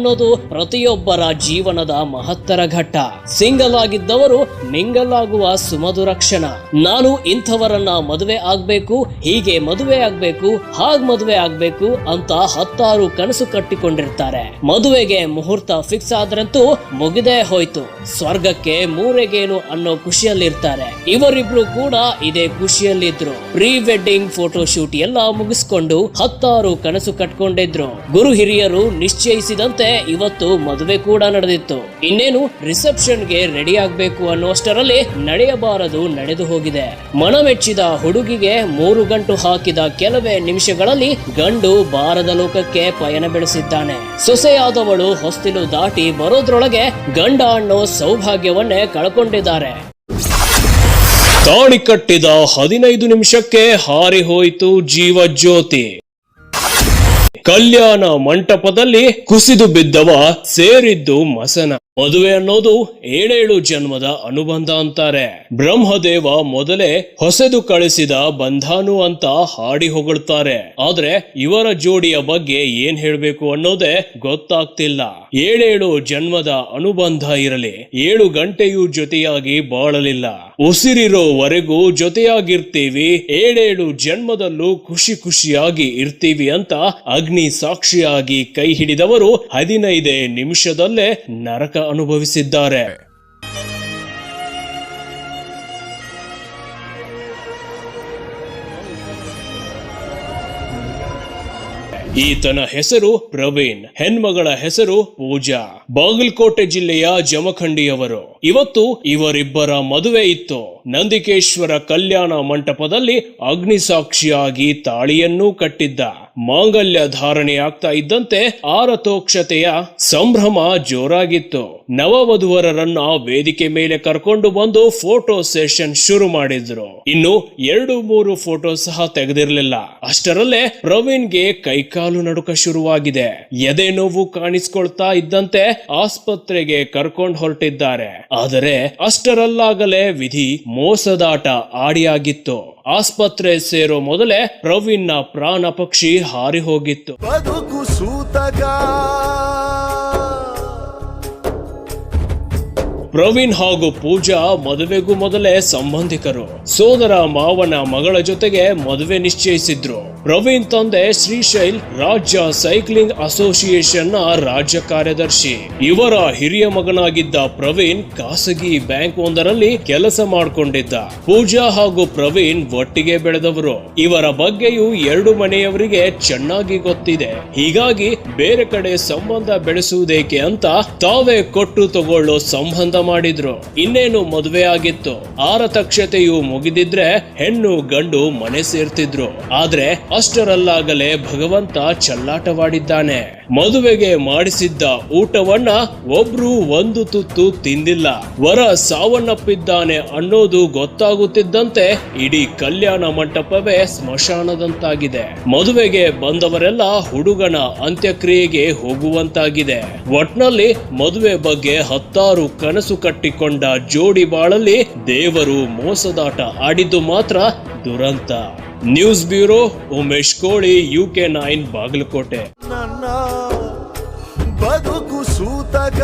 ಅನ್ನೋದು ಪ್ರತಿಯೊಬ್ಬರ ಜೀವನದ ಮಹತ್ತರ ಘಟ್ಟ. ಸಿಂಗಲ್ ಆಗಿದ್ದವರು ಮಿಂಗಲ್ ಆಗುವ ಸುಮಧುರ ಕ್ಷಣ. ನಾನು ಇಂಥವರನ್ನ ಮದುವೆ ಆಗ್ಬೇಕು, ಹೀಗೆ ಮದುವೆ ಆಗ್ಬೇಕು, ಹಾಗ್ ಮದುವೆ ಆಗ್ಬೇಕು ಅಂತ ಹತ್ತಾರು ಕನಸು ಕಟ್ಟಿಕೊಂಡಿರ್ತಾರೆ. ಮದುವೆಗೆ ಮುಹೂರ್ತ ಫಿಕ್ಸ್ ಆದ್ರಂತೂ ಮುಗಿದೇ ಹೋಯ್ತು. ಸ್ವರ್ಗಕ್ಕೆ ಮೂರೆಗೇನು ಅನ್ನೋ ಖುಷಿಯಲ್ಲಿರ್ತಾರೆ. ಇವರಿಬ್ರು ಕೂಡ ಇದೇ ಖುಷಿಯಲ್ಲಿದ್ರು. ಪ್ರೀ ವೆಡ್ಡಿಂಗ್ ಫೋಟೋ ಶೂಟ್ ಎಲ್ಲ ಮುಗಿಸ್ಕೊಂಡು ಹತ್ತಾರು ಕನಸು ಕಟ್ಕೊಂಡಿದ್ರು. ಗುರು ಹಿರಿಯರು ನಿಶ್ಚಯಿಸಿದಂತೆ ಇವತ್ತು ಮದುವೆ ಕೂಡ ನಡೆದಿತ್ತು. ಇನ್ನೇನು ರಿಸೆಪ್ಷನ್ಗೆ ರೆಡಿ ಆಗ್ಬೇಕು ಅನ್ನುವಷ್ಟರಲ್ಲಿ ನಡೆಯಬಾರದು ನಡೆದು ಹೋಗಿದೆ. ಮನಮೆಚ್ಚಿದ ಹುಡುಗಿಗೆ ಮೂರು ಗಂಟು ಹಾಕಿದ ಕೆಲವೇ ನಿಮಿಷಗಳಲ್ಲಿ ಗಂಡು ಬಾರದ ಲೋಕಕ್ಕೆ ಪಯಣ ಬೆಳೆಸಿದ್ದಾನೆ. ಸೊಸೆಯಾದವಳು ಹೊಸ್ತಿಲು ದಾಟಿ ಬರೋದ್ರೊಳಗೆ ಗಂಡ ಅನ್ನೋ ಸೌಭಾಗ್ಯವನ್ನೇ ಕಳ್ಕೊಂಡಿದ್ದಾರೆ. ತಾಳಿ ಕಟ್ಟಿದ ಹದಿನೈದು ನಿಮಿಷಕ್ಕೆ ಹಾರಿ ಹೋಯಿತು ಜೀವಜ್ಯೋತಿ. ಕಲ್ಯಾಣ ಮಂಟಪದಲ್ಲಿ ಕುಸಿದು ಬಿದ್ದವ ಸೇರಿದ್ದು ಮಸನ. ಮದುವೆ ಅನ್ನೋದು ಏಳೇಳು ಜನ್ಮದ ಅನುಬಂಧ ಅಂತಾರೆ. ಬ್ರಹ್ಮದೇವ ಮೊದಲೇ ಹೊಸೆದು ಕಳಿಸಿದ ಬಂಧಾನು ಅಂತ ಹಾಡಿ ಹೊಗಳ್ತಾರೆ. ಆದ್ರೆ ಇವರ ಜೋಡಿಯ ಬಗ್ಗೆ ಏನ್ ಹೇಳ್ಬೇಕು ಅನ್ನೋದೇ ಗೊತ್ತಾಗ್ತಿಲ್ಲ. ಏಳೇಳು ಜನ್ಮದ ಅನುಬಂಧ ಇರಲಿ. ಏಳು ಗಂಟೆಯೂ ಜೊತೆಯಾಗಿ ಬಾಳಲಿಲ್ಲ. ಉಸಿರಿರೋವರೆಗೂ ಜೊತೆಯಾಗಿರ್ತೀವಿ. ಏಳೇಳು ಜನ್ಮದಲ್ಲೂ ಖುಷಿ ಖುಷಿಯಾಗಿ ಇರ್ತೀವಿ ಅಂತ ಅಗ್ನಿ ಸಾಕ್ಷಿಯಾಗಿ ಕೈ ಹಿಡಿದವರು ಹದಿನೈದೇ ನಿಮಿಷದಲ್ಲೇ ನರಕ ಅನುಭವಿಸಿದ್ದಾರೆ. ಈತನ ಹೆಸರು ಪ್ರವೀಣ್ ಹೆಣ್ಮಗಳ ಹೆಸರು ಪೂಜಾ. ಬಾಗಲಕೋಟೆ ಜಿಲ್ಲೆಯ ಜಮಖಂಡಿಯವರು. ಇವತ್ತು ಇವರಿಬ್ಬರ ಮದುವೆ ಇತ್ತು. ನಂದಿಕೇಶ್ವರ ಕಲ್ಯಾಣ ಮಂಟಪದಲ್ಲಿ ಅಗ್ನಿ ಸಾಕ್ಷಿಯಾಗಿ ತಾಳಿಯನ್ನೂ ಕಟ್ಟಿದ್ದ. ಮಾಂಗಲ್ಯ ಧಾರಣೆಯಾಗ್ತಾ ಇದ್ದಂತೆ ಆರತೋಕ್ಷತೆಯ ಸಂಭ್ರಮ ಜೋರಾಗಿತ್ತು. ನವವಧುವರರನ್ನ ವೇದಿಕೆ ಮೇಲೆ ಕರ್ಕೊಂಡು ಬಂದು ಫೋಟೋ ಸೆಷನ್ ಶುರು ಮಾಡಿದ್ರು. ಇನ್ನು ಎರಡು ಮೂರು ಫೋಟೋ ಸಹ ತೆಗೆದಿರಲಿಲ್ಲ. ಅಷ್ಟರಲ್ಲೇ ಪ್ರವೀಣ್ಗೆ ಕೈಕಾಲು ನಡುಕ ಶುರುವಾಗಿದೆ. ಎದೆ ನೋವು ಕಾಣಿಸ್ಕೊಳ್ತಾ ಇದ್ದಂತೆ ಆಸ್ಪತ್ರೆಗೆ ಕರ್ಕೊಂಡು ಹೊರಟಿದ್ದಾರೆ. ಆದರೆ ಅಷ್ಟರಲ್ಲಾಗಲೇ ವಿಧಿ ಮೋಸದಾಟ ಆಡಿಯಾಗಿತ್ತು. ಆಸ್ಪತ್ರೆ ಸೇರೋ ಮೊದಲೇ ಪ್ರವೀಣ್ನ ಪ್ರಾಣ ಪಕ್ಷಿ ಹಾರಿ ಹೋಗಿತ್ತು ಬದುಕು ಸೂತಕ ಪ್ರವೀಣ್ ಹಾಗೂ ಪೂಜಾ ಮದುವೆಗೂ ಮೊದಲೇ ಸಂಬಂಧಿಕರು. ಸೋದರ ಮಾವನ ಮಗಳ ಜೊತೆಗೆ ಮದುವೆ ನಿಶ್ಚಯಿಸಿದ್ರು. ಪ್ರವೀಣ್ ತಂದೆ ಶ್ರೀಶೈಲ್ ರಾಜ್ಯ ಸೈಕ್ಲಿಂಗ್ ಅಸೋಸಿಯೇಷನ್ನ ರಾಜ್ಯ ಕಾರ್ಯದರ್ಶಿ. ಇವರ ಹಿರಿಯ ಮಗನಾಗಿದ್ದ ಪ್ರವೀಣ್ ಖಾಸಗಿ ಬ್ಯಾಂಕ್ ಒಂದರಲ್ಲಿ ಕೆಲಸ ಮಾಡಿಕೊಂಡಿದ್ದ. ಪೂಜಾ ಹಾಗೂ ಪ್ರವೀಣ್ ಒಟ್ಟಿಗೆ ಬೆಳೆದವರು. ಇವರ ಬಗ್ಗೆಯೂ ಎರಡು ಮನೆಯವರಿಗೆ ಚೆನ್ನಾಗಿ ಗೊತ್ತಿದೆ. ಹೀಗಾಗಿ ಬೇರೆ ಕಡೆ ಸಂಬಂಧ ಬೆಳೆಸುವುದೇಕೆ ಅಂತ ತಾವೇ ಕೊಟ್ಟು ತಗೊಳ್ಳೋ ಸಂಬಂಧ ಮಾಡಿದ್ರು. ಇನ್ನೇನು ಮದುವೆ ಆಗಿತ್ತು. ಆರತಕ್ಷತೆಯು ಮುಗಿದಿದ್ರೆ ಹೆಣ್ಣು ಗಂಡು ಮನೆ ಸೇರ್ತಿದ್ರು. ಆದ್ರೆ ಅಷ್ಟರಲ್ಲಾಗಲೇ ಭಗವಂತ ಚಲ್ಲಾಟವಾಡಿದ್ದಾನೆ. ಮದುವೆಗೆ ಮಾಡಿಸಿದ್ದ ಊಟವನ್ನ ಒಬ್ರು ಒಂದು ತುತ್ತು ತಿಂದಿಲ್ಲ. ವರ ಸಾವನ್ನಪ್ಪಿದ್ದಾನೆ ಅನ್ನೋದು ಗೊತ್ತಾಗುತ್ತಿದ್ದಂತೆ ಇಡೀ ಕಲ್ಯಾಣ ಮಂಟಪವೇ ಸ್ಮಶಾನದಂತಾಗಿದೆ. ಮದುವೆಗೆ ಬಂದವರೆಲ್ಲ ಹುಡುಗನ ಅಂತ್ಯಕ್ರಿಯೆಗೆ ಹೋಗುವಂತಾಗಿದೆ. ಒಟ್ನಲ್ಲಿ ಮದುವೆ ಬಗ್ಗೆ ಹತ್ತಾರು ಕನಸು ಕಟ್ಟಿಕೊಂಡ ಜೋಡಿ ಬಾಳಲ್ಲಿ ದೇವರು ಮೋಸದಾಟ ಆಡಿದ್ದು ಮಾತ್ರ ದುರಂತ. ನ್ಯೂಸ್ ಬ್ಯೂರೋ ಉಮೇಶ್ ಕೋಳಿ ಯು ಕೆ ನೈನ್ ಬಾಗಲಕೋಟೆ. ನನ್ನ ಬದುಕು ಸೂತಕ